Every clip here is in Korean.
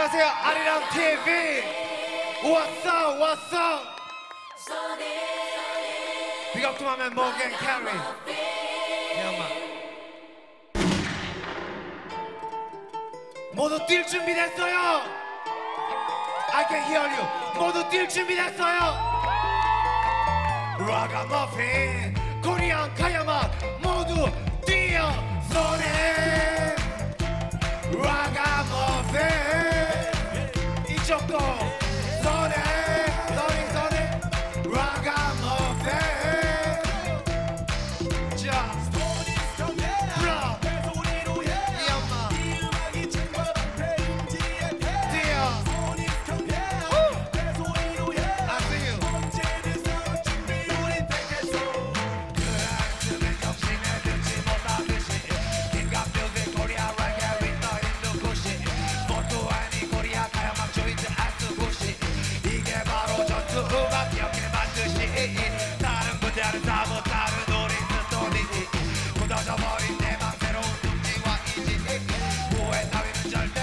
안녕하세요. 아리랑 TV 왔어 왔어. 비각 좀 하면 모겐 캐리 형아. 모두 뛸 준비 됐어요. I can hear you. 모두 뛸 준비 됐어요. 라가머핀 코리안 카야마 모두 your goal. Don't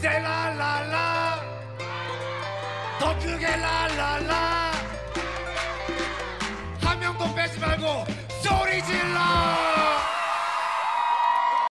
셀라라라. 더 크게 라라라. 한 명도 빼지 말고